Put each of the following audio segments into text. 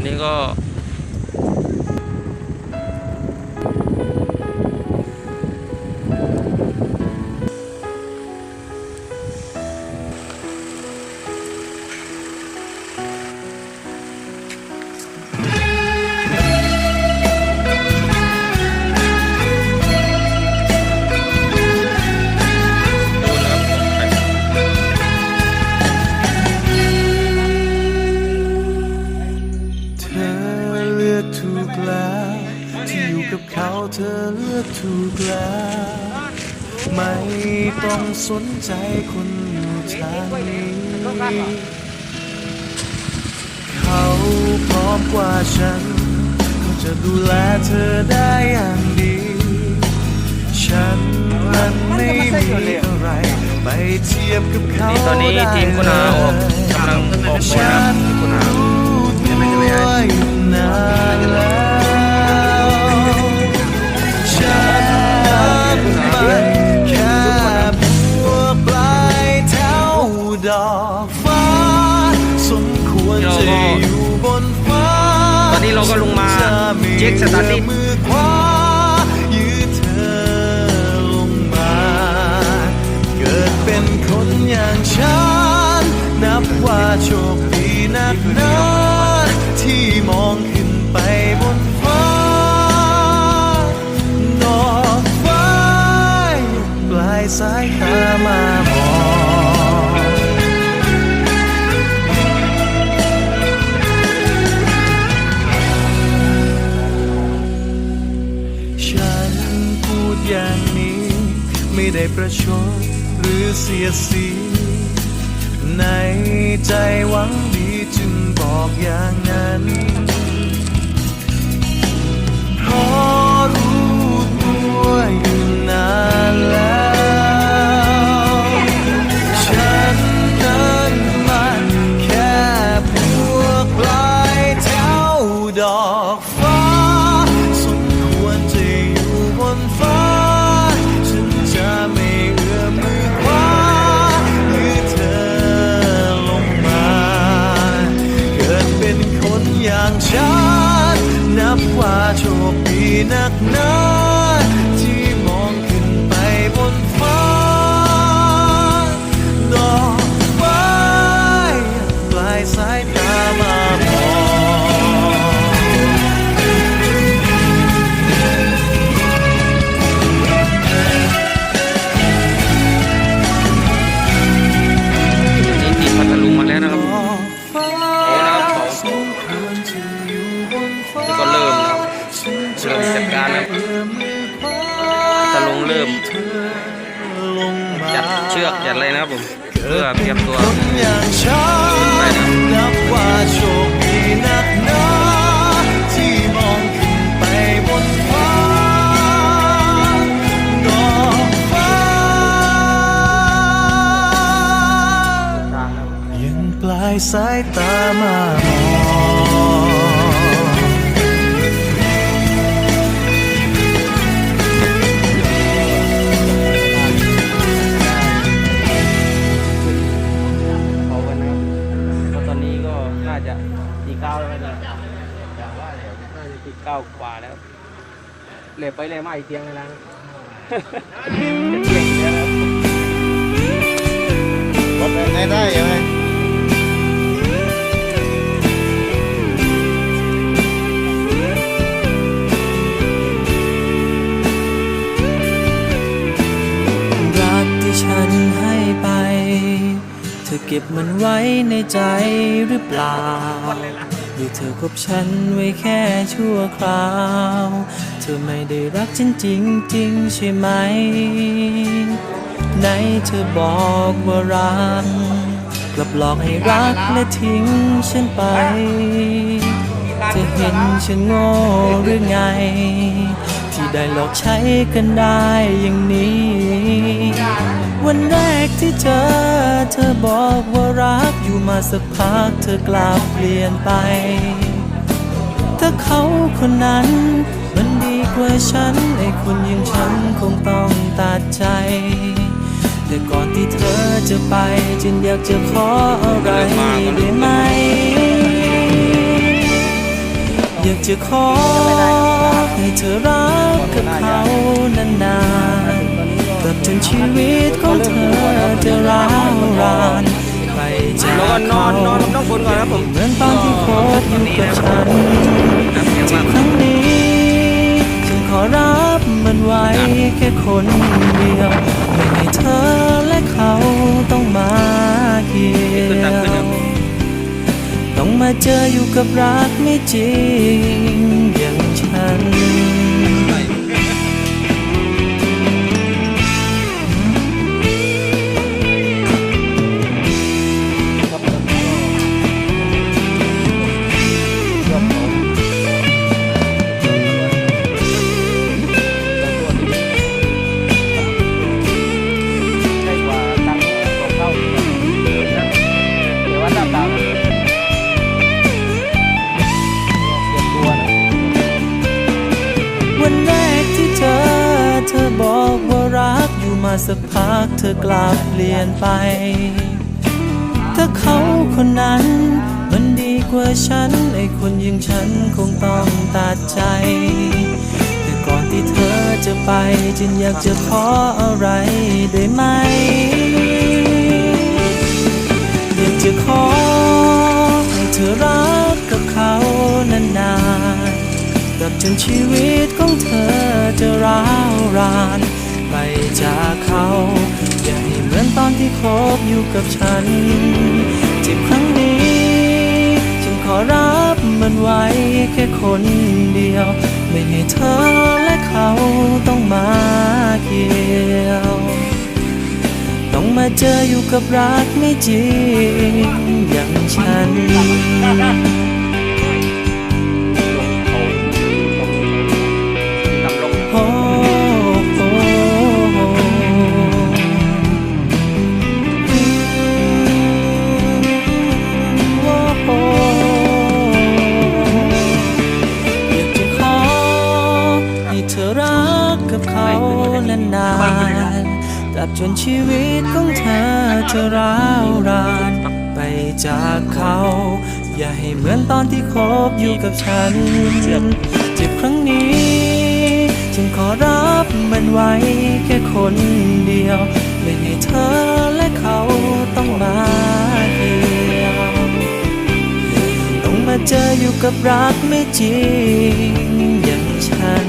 อันนี้ก็ ต้องสนใจคนอยู่ทางนี้เขาพร้อมกว่าฉันเขาจะดูแลเธอได้อย่างดี ฉันนั้นไม่มีอะไรไปเทียบกับเขานี่ตอนนี้ทีมคุณอาออกกำลังออกบอลฉันะนคุณอารู้ตัวอยู่นานแล้ว เราก็ลงมาเจ็คสตาร์ทมือควายืดเธอลงมาเกิดเป็นคนอย่างฉันนับว่าโชคดีนักหนาที่มอง อย่างนี้ ไม่ได้ประชดหรือเสียสี ในใจหวังดีจึงบอกอย่างนั้น ค เพื่อเตรียมตัวคนอย่างฉันไปนะนับว่าโชคดีนักหนาที่มองขึ้นไปบนฟ้าดอกฟ้ายังปลายสายตามามอง เก้ากว่าแล้วเหลบไปเลยมาอีกเทียงเลยนะเที่ยงอีกแล้วนะวัดได้ได้ยังไงรักที่ฉันให้ไป เธอเก็บมันไว้ในใจหรือเปล่า เธอคบฉันไว้แค่ชั่วคราว เธอไม่ได้รักฉันจริงจริงๆใช่ไหม ไหนเธอบอกว่ารักกลับหลอกให้รักและทิ้งฉันไปเธอเห็นฉันโง่หรือไง ที่ได้หลอกใช้กันได้อย่างนี้ วันแรกที่เจอ เธอบอกว่ารักอยู่มาสักพักเธอกลับเปลี่ยนไป ถ้าเขาคนนั้น มันดีกว่าฉันไอ้คนอย่างฉันคงต้องตัดใจ แต่ก่อนที่เธอจะไปจึงอยากจะขออะไรได้ไหม อยากจะขอให้เธอรักกับเขานานๆ บจนชีวิตของเธอจะร้าวรานไปจากเขานอนนอนกับน้องฝนก่อนครับผมเหมือนตอนที่พบอยู่กับฉันจ็บครั้งนี้ฉันขอรับมันไว้แค่คนเดียวไม่ให้เธอและเขาต้องมาเกี่ยวต้องมาเจออยู่กับรักไม่จริงอย่างฉัน สักเธอกลับเปลี่ยนไป ถ้าเขาคนนั้นมันดีกว่าฉันไอ้คนอย่างฉันคงต้องตัดใจ แต่ก่อนที่เธอจะไปฉันอยากจะขออะไรได้ไหม อยากจะขอให้เธอรักกับเขานานๆตราบจนชีวิตของเธอจะร้าวราน อยู่กับฉัน เจ็บครั้งนี้ ฉันขอรับมันไว้แค่คนเดียว ไม่ให้เธอและเขาต้องมาเกี่ยว ต้องมาเจออยู่กับรักไม่จริงอย่างฉัน นานๆตราบจนชีวิตของเธอจะร้าวราน ไปจากเขา อย่าให้เหมือนตอนที่คบอยู่กับฉัน เจ็บครั้งนี้ฉันขอรับมันไว้แค่คนเดียว ไม่ให้เธอและเขาต้องมาเกี่ยวต้องมาเจออยู่กับรักไม่จริงอย่างฉัน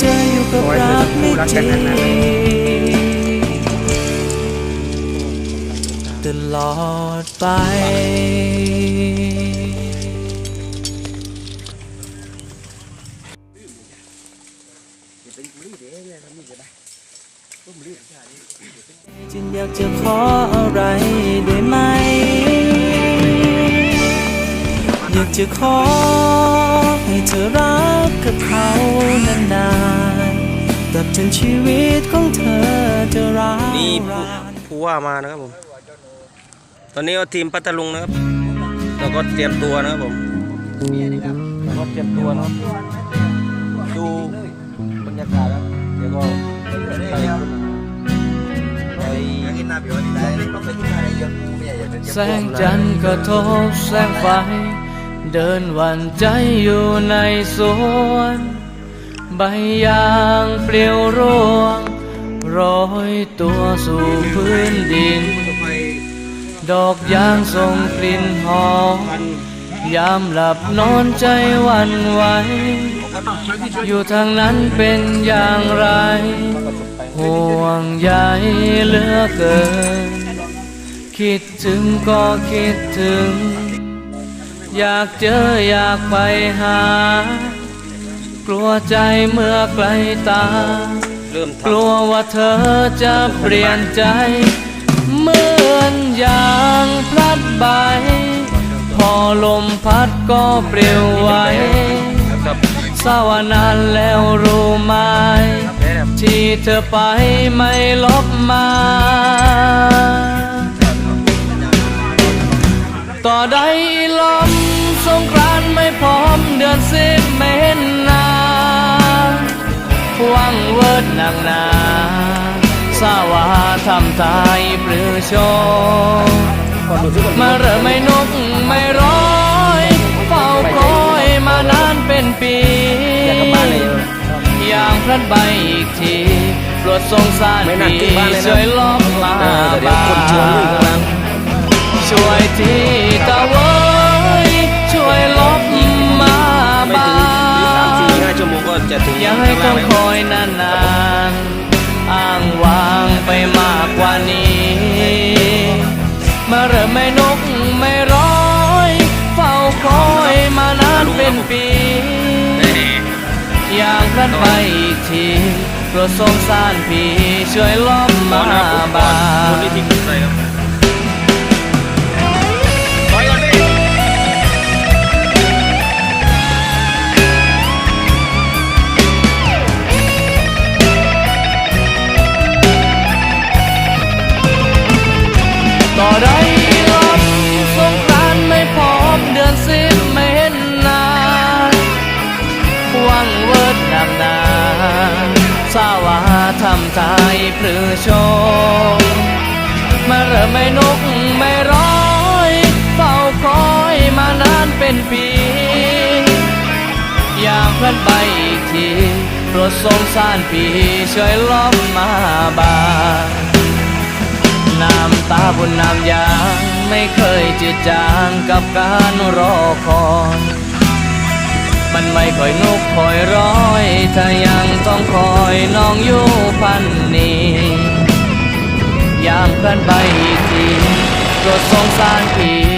เจออยู่กับรักไม่จริงตลอดไปจึงอยากจะขออะไรได้ไหม อยากจะขอ เธอรักกับเขานานๆตราบจนชีวิตของเธอจะร้าวนี่ผู้รานผู้ว่ามานะครับผม ตอนนี้เอาทีมพัทลุงนะครับแล้วก็เตรียมตัวนะครับผมแล้วก็เตรียมตัวนะครับดูบรรยากาศแล้วเดี๋ยวก็ไปไปแสงจันทร์กระทบแสงไฟ เดินวันใจอยู่ในสวน ใบยางเปลี่ยวร่วงโรยตัวสู่พื้นดิน ดอกยางส่งกลิ่นหอมยามหลับนอนใจวันไหว อยู่ทางนั้นเป็นอย่างไร ห่วงใยเหลือเกิน คิดถึงก็คิดถึง อยากเจออยากไปหา กลัวใจเมื่อไกลตาเริ่มกลัวว่าเธอจะเปลี่ยนใจ เหมือนอย่างพลัดใบ พอลมพัดก็เปลี่ยวไหวครับเศร้านานแล้วรู้ไหมที่เธอไปไม่ลบมา ต่อใดลมสงกรานไม่พร้อมเดือนสิบไม่เห็นนาวังเวิดนากนาสาวาทำตายปรือโชมาเริ่มไม่นกไม่ร้อยเฝ้าคอยมานานเป็นปี อย่างพลัดใบอีกทีปลดสงสารดีช่วยลอกลาบา ช่วยทีตะเวยช่วยลบมาไม่บ้าถึงสามสี่ห้าชั่วโมงก็จะถึงอย่าให้ต้องข้างคล่างอยนานๆอ้างวางไปมากกว่านี้เมื่อเริ่มไม่นกไม่ร้อยเฝ้าคอยมานานเป็นปีอย่างพลันไปอีกทีโปรดสงสารพี่ช่วยล้อมก่อมานนะครับผมก่บาอนคนที่ทิ้ง ต่อได้รถสงกรานไม่พร้อมเดือนสิบไม่เห็นหนาหวังเวิร์ดนำนาสาวาทำใจพลือโชมมาเริ่มไม่นกไม่ร้อยเฝ้าคอยมานานเป็นปี อยากเพื่อนไปอีกทีโปรดสงสารพี่ช่วยล้อมมาบางำตาบนน้ำยางไม่เคยจืดจางกับการรอคอย มันไม่ค่อยนุกคอยร้อย ถ้ายังต้องคอยน้องอยู่พันนี้ยามเคลื่อนไปอีกทีโปรดสงสารพี่